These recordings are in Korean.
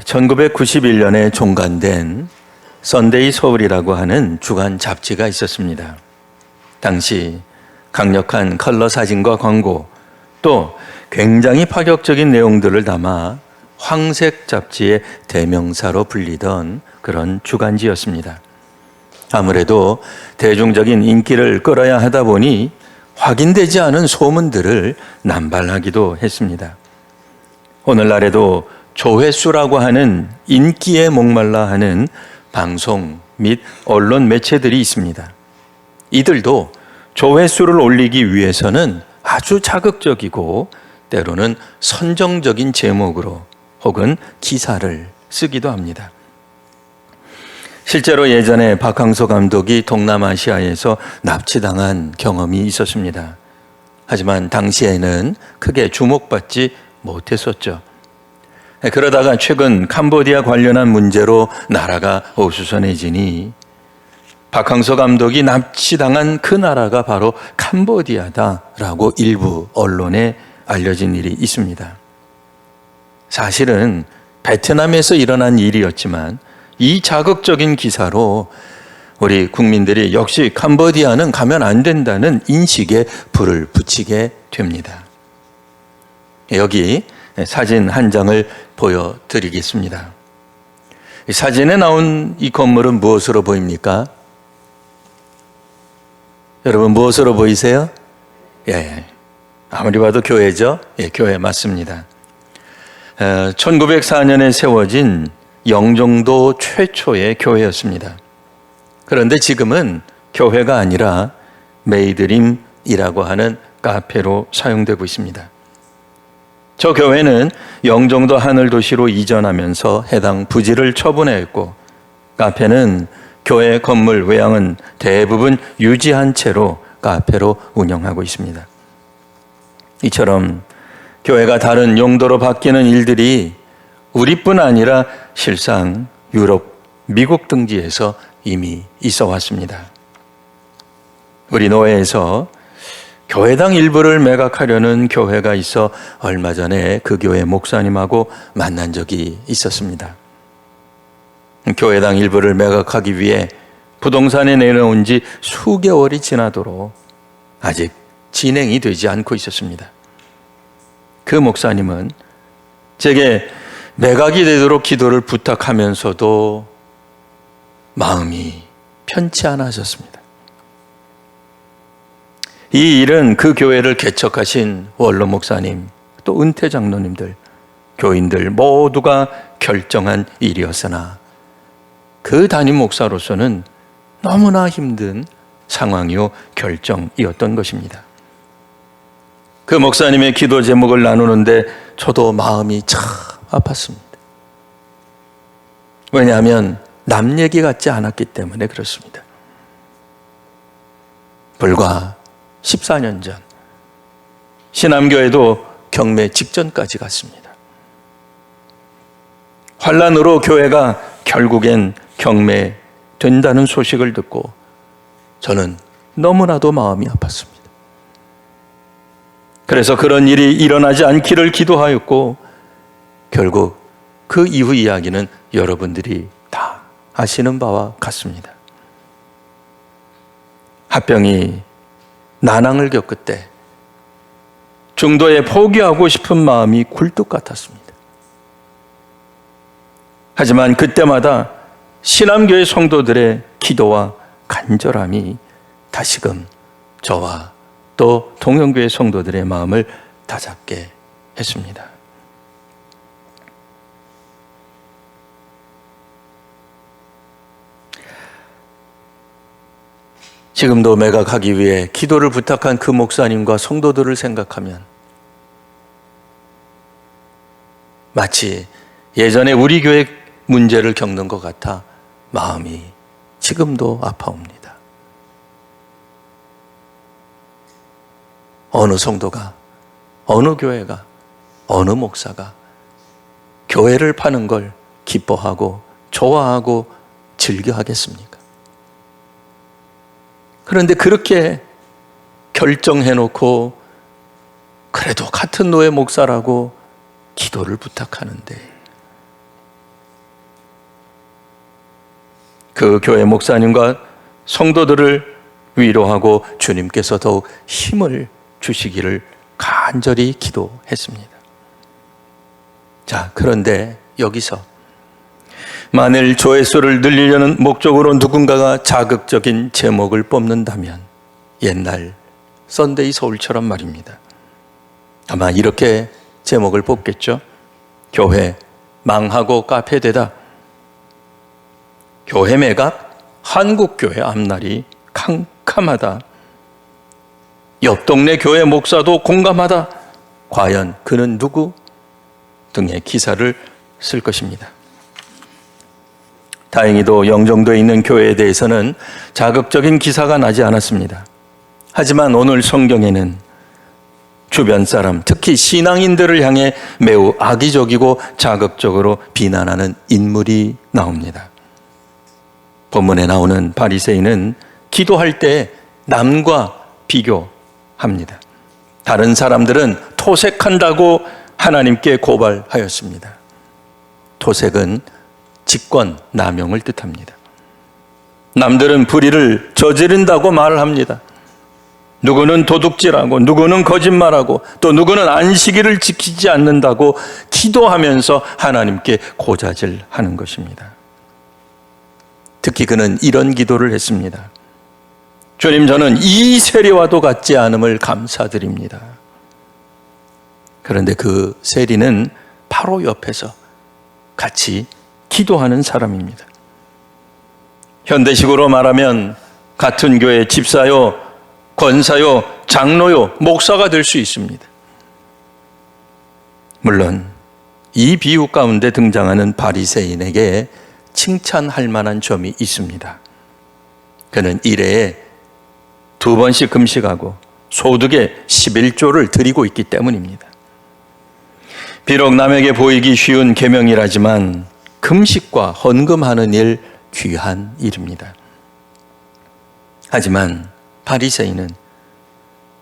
1991년에 종간된 썬데이 서울이라고 하는 주간 잡지가 있었습니다. 당시 강력한 컬러 사진과 광고 또 굉장히 파격적인 내용들을 담아 황색 잡지의 대명사로 불리던 그런 주간지였습니다. 아무래도 대중적인 인기를 끌어야 하다 보니 확인되지 않은 소문들을 남발하기도 했습니다. 오늘날에도 조회수라고 하는 인기에 목말라 하는 방송 및 언론 매체들이 있습니다. 이들도 조회수를 올리기 위해서는 아주 자극적이고 때로는 선정적인 제목으로 혹은 기사를 쓰기도 합니다. 실제로 예전에 박항서 감독이 동남아시아에서 납치당한 경험이 있었습니다. 하지만 당시에는 크게 주목받지 못했었죠. 그러다가 최근 캄보디아 관련한 문제로 나라가 어수선해지니 박항서 감독이 납치당한 그 나라가 바로 캄보디아다라고 일부 언론에 알려진 일이 있습니다. 사실은 베트남에서 일어난 일이었지만 이 자극적인 기사로 우리 국민들이 역시 캄보디아는 가면 안 된다는 인식에 불을 붙이게 됩니다. 여기 사진 한 장을 보여드리겠습니다. 사진에 나온 이 건물은 무엇으로 보입니까? 여러분 무엇으로 보이세요? 예, 아무리 봐도 교회죠. 예, 교회 맞습니다. 1904년에 세워진 영종도 최초의 교회였습니다. 그런데 지금은 교회가 아니라 메이드림이라고 하는 카페로 사용되고 있습니다. 저 교회는 영종도 하늘 도시로 이전하면서 해당 부지를 처분했고 카페는 교회 건물 외양은 대부분 유지한 채로 카페로 운영하고 있습니다. 이처럼 교회가 다른 용도로 바뀌는 일들이 우리뿐 아니라 실상 유럽, 미국 등지에서 이미 있어 왔습니다. 우리 노회에서 교회당 일부를 매각하려는 교회가 있어 얼마 전에 그 교회 목사님하고 만난 적이 있었습니다. 교회당 일부를 매각하기 위해 부동산에 내놓은 지 수개월이 지나도록 아직 진행이 되지 않고 있었습니다. 그 목사님은 제게 매각이 되도록 기도를 부탁하면서도 마음이 편치 않아 하셨습니다. 이 일은 그 교회를 개척하신 원로 목사님, 또 은퇴 장로님들, 교인들 모두가 결정한 일이었으나 그 담임 목사로서는 너무나 힘든 상황이요 결정이었던 것입니다. 그 목사님의 기도 제목을 나누는데 저도 마음이 참 아팠습니다. 왜냐하면 남 얘기 같지 않았기 때문에 그렇습니다. 불과 14년 전 신암교회도 경매 직전까지 갔습니다. 환란으로 교회가 결국엔 경매 된다는 소식을 듣고 저는 너무나도 마음이 아팠습니다. 그래서 그런 일이 일어나지 않기를 기도하였고 결국 그 이후 이야기는 여러분들이 다 아시는 바와 같습니다. 합병이 난항을 겪을 때 중도에 포기하고 싶은 마음이 굴뚝 같았습니다. 하지만 그때마다 신암교회 성도들의 기도와 간절함이 다시금 저와 또 동영교회 성도들의 마음을 다잡게 했습니다. 지금도 매각하기 위해 기도를 부탁한 그 목사님과 성도들을 생각하면 마치 예전에 우리 교회 문제를 겪는 것 같아 마음이 지금도 아파옵니다. 어느 성도가, 어느 교회가, 어느 목사가 교회를 파는 걸 기뻐하고 좋아하고 즐겨 하겠습니까? 그런데 그렇게 결정해놓고 그래도 같은 노예 목사라고 기도를 부탁하는데 그 교회 목사님과 성도들을 위로하고 주님께서 더욱 힘을 주시기를 간절히 기도했습니다. 자, 그런데 여기서 만일 조회수를 늘리려는 목적으로 누군가가 자극적인 제목을 뽑는다면 옛날 썬데이 서울처럼 말입니다. 아마 이렇게 제목을 뽑겠죠. 교회 망하고 카페 되다. 교회 매각 한국교회 앞날이 캄캄하다. 옆 동네 교회 목사도 공감하다. 과연 그는 누구? 등의 기사를 쓸 것입니다. 다행히도 영종도에 있는 교회에 대해서는 자극적인 기사가 나지 않았습니다. 하지만 오늘 성경에는 주변 사람, 특히 신앙인들을 향해 매우 악의적이고 자극적으로 비난하는 인물이 나옵니다. 본문에 나오는 바리새인은 기도할 때 남과 비교합니다. 다른 사람들은 토색한다고 하나님께 고발하였습니다. 토색은 직권 남용을 뜻합니다. 남들은 불의를 저지른다고 말을 합니다. 누구는 도둑질하고 누구는 거짓말하고 또 누구는 안식일을 지키지 않는다고 기도하면서 하나님께 고자질하는 것입니다. 특히 그는 이런 기도를 했습니다. 주님 저는 이 세리와도 같지 않음을 감사드립니다. 그런데 그 세리는 바로 옆에서 같이 기도하는 사람입니다. 현대식으로 말하면 같은 교회 집사요, 권사요, 장로요, 목사가 될 수 있습니다. 물론 이 비유 가운데 등장하는 바리새인에게 칭찬할 만한 점이 있습니다. 그는 일회에 두 번씩 금식하고 소득의 11조를 드리고 있기 때문입니다. 비록 남에게 보이기 쉬운 계명이라지만 금식과 헌금하는 일 귀한 일입니다. 하지만 바리새인은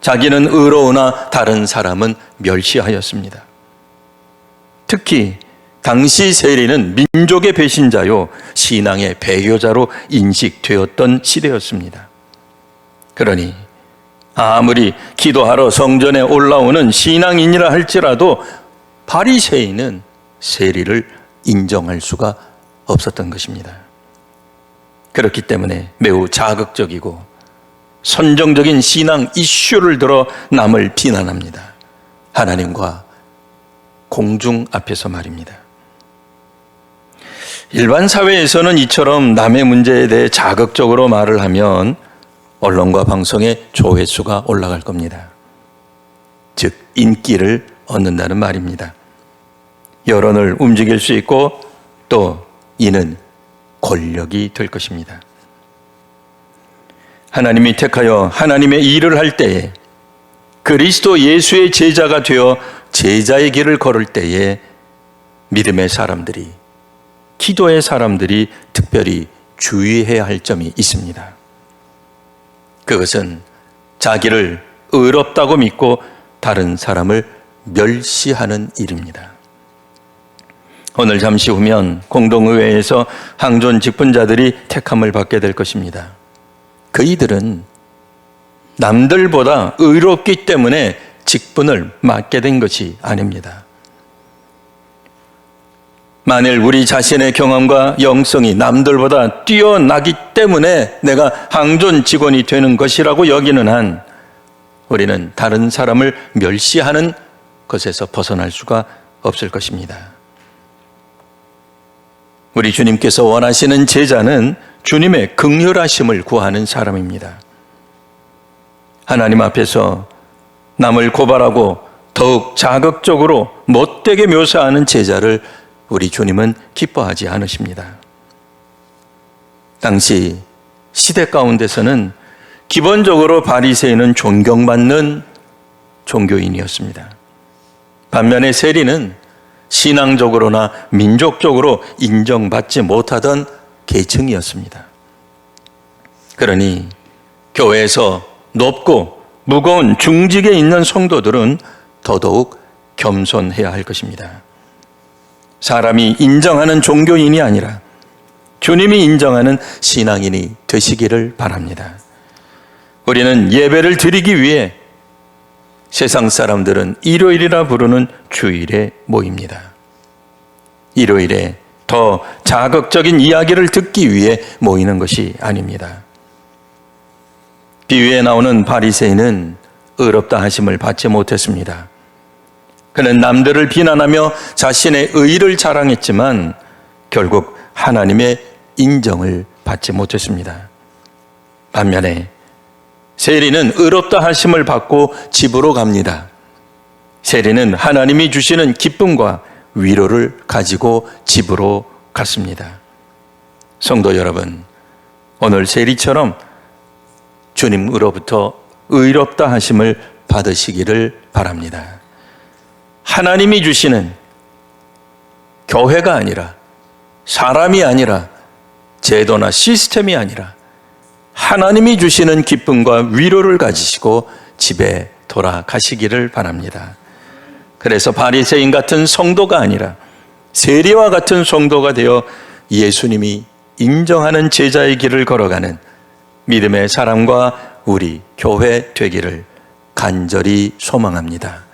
자기는 의로우나 다른 사람은 멸시하였습니다. 특히 당시 세리는 민족의 배신자요 신앙의 배교자로 인식되었던 시대였습니다. 그러니 아무리 기도하러 성전에 올라오는 신앙인이라 할지라도 바리새인은 세리를 인정할 수가 없었던 것입니다. 그렇기 때문에 매우 자극적이고 선정적인 신앙 이슈를 들어 남을 비난합니다. 하나님과 공중 앞에서 말입니다. 일반 사회에서는 이처럼 남의 문제에 대해 자극적으로 말을 하면 언론과 방송의 조회수가 올라갈 겁니다. 즉, 인기를 얻는다는 말입니다. 여론을 움직일 수 있고 또 이는 권력이 될 것입니다. 하나님이 택하여 하나님의 일을 할 때에 그리스도 예수의 제자가 되어 제자의 길을 걸을 때에 믿음의 사람들이 기도의 사람들이 특별히 주의해야 할 점이 있습니다. 그것은 자기를 의롭다고 믿고 다른 사람을 멸시하는 일입니다. 오늘 잠시 후면 공동의회에서 항존 직분자들이 택함을 받게 될 것입니다. 그 이들은 남들보다 의롭기 때문에 직분을 맡게 된 것이 아닙니다. 만일 우리 자신의 경험과 영성이 남들보다 뛰어나기 때문에 내가 항존 직원이 되는 것이라고 여기는 한 우리는 다른 사람을 멸시하는 것에서 벗어날 수가 없을 것입니다. 우리 주님께서 원하시는 제자는 주님의 극렬하심을 구하는 사람입니다. 하나님 앞에서 남을 고발하고 더욱 자극적으로 못되게 묘사하는 제자를 우리 주님은 기뻐하지 않으십니다. 당시 시대 가운데서는 기본적으로 바리새인은 존경받는 종교인이었습니다. 반면에 세리는 신앙적으로나 민족적으로 인정받지 못하던 계층이었습니다. 그러니 교회에서 높고 무거운 중직에 있는 성도들은 더더욱 겸손해야 할 것입니다. 사람이 인정하는 종교인이 아니라 주님이 인정하는 신앙인이 되시기를 바랍니다. 우리는 예배를 드리기 위해 세상 사람들은 일요일이라 부르는 주일에 모입니다. 일요일에 더 자극적인 이야기를 듣기 위해 모이는 것이 아닙니다. 비유에 나오는 바리새인은 의롭다 하심을 받지 못했습니다. 그는 남들을 비난하며 자신의 의를 자랑했지만 결국 하나님의 인정을 받지 못했습니다. 반면에 세리는 의롭다 하심을 받고 집으로 갑니다. 세리는 하나님이 주시는 기쁨과 위로를 가지고 집으로 갔습니다. 성도 여러분, 오늘 세리처럼 주님으로부터 의롭다 하심을 받으시기를 바랍니다. 하나님이 주시는 교회가 아니라 사람이 아니라 제도나 시스템이 아니라 하나님이 주시는 기쁨과 위로를 가지시고 집에 돌아가시기를 바랍니다. 그래서 바리새인 같은 성도가 아니라 세리와 같은 성도가 되어 예수님이 인정하는 제자의 길을 걸어가는 믿음의 사람과 우리 교회 되기를 간절히 소망합니다.